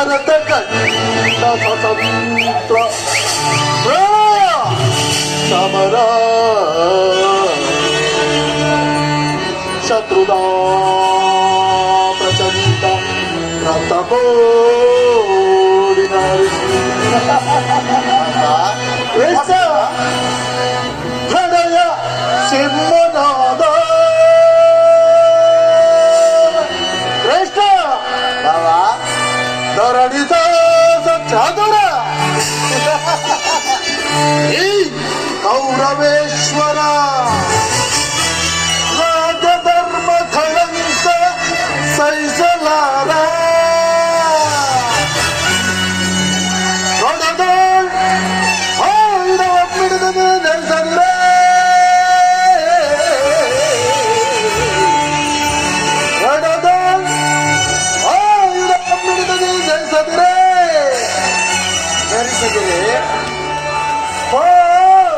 Manatagal Nasasantra Praya Samara. राणीचा चादरा गौरवेश्वरा राजधर्म खडंक सैसला ಧರಿಸಿದರೆ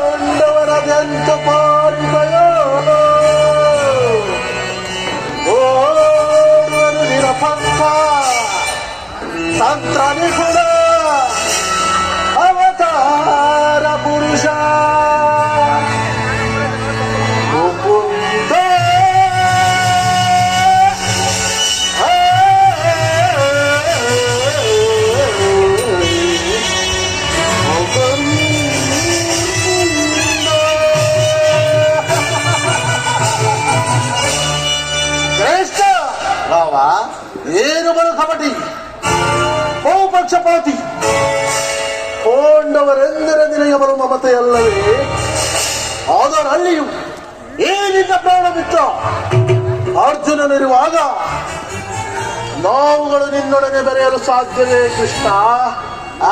ಪಾಂಡವರದೆಂತ ಪಾರಿಮಯೋ ಓಡುವರು ನಿರಪಕ್ಕ ತಂತ್ರ ನಿಪುಣ ಅವತಾರ ಏನು ಬರು ಕಪಟಿ ಓ ಪಕ್ಷಪಾತಿ ಕೊಂಡವರೆಂದರ ನಿನಗೆ ಬರುವ ಮಮತೆಯಲ್ಲವೇ ಅದರಲ್ಲಿಯೂ ಏನಿಂದ ಪ್ರಾಣ ಬಿಟ್ಟ ಅರ್ಜುನನಿರುವಾಗ ನಾವುಗಳು ನಿನ್ನೊಡನೆ ಬೆರೆಯಲು ಸಾಧ್ಯವೇ ಕೃಷ್ಣ?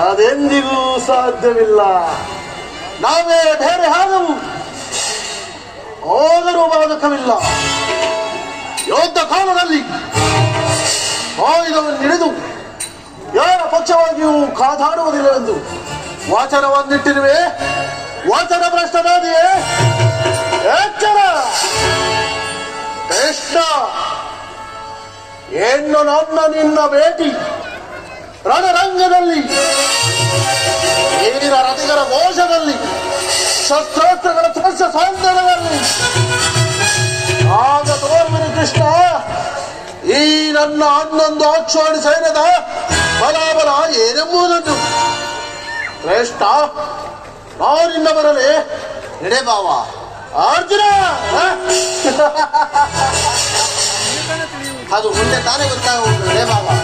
ಅದೆಂದಿಗೂ ಸಾಧ್ಯವಿಲ್ಲ. ನಾವೇ ಬೇರೆ ಹಾಗವು ಹೋದರೂ ಬಾಧಕವಿಲ್ಲ. ಯೋಧ ಕಾಲದಲ್ಲಿ ಆಯುಧವನ್ನು ಹಿಡಿದು ಯಾರ ಪಕ್ಷವಾಗಿಯೂ ಕಾದಾಡುವುದಿಲ್ಲವೆಂದು ವಾಚನವನ್ನಿಟ್ಟಿರುವೆ. ವಾಚನ ಭ್ರಷ್ಟನಾದಿಯೇ ಎಚ್ಚರ. ಕೃಷ್ಣ, ಹೆಣ್ಣು ನನ್ನ ನಿನ್ನ ಭೇಟಿ. ರಣರಂಗದಲ್ಲಿ ನೀರಿನ ರಥಿಗರ ಘೋಷದಲ್ಲಿ ಶಸ್ತ್ರಾಸ್ತ್ರಗಳ ಸ್ಪರ್ಶ ಸಾಂದ್ರದಲ್ಲಿ ಕೃಷ್ಣ, ಈ ನನ್ನ ಹನ್ನೊಂದು ಅಕ್ಷೋಣಿ ಸೈನ್ಯದ ಬಲಾಬಲ ಏನೆಂಬುದನ್ನು. ಶ್ರೇಷ್ಠ, ನಾನಿನ್ನ ಬರಲಿ. ನಡೆ ಬಾವ. ಅರ್ಜುನ? ಅದು ಮುಂದೆ ತಾನೇ ಗೊತ್ತಾಗುವುದು. ನಡೆ ಬಾವಾ.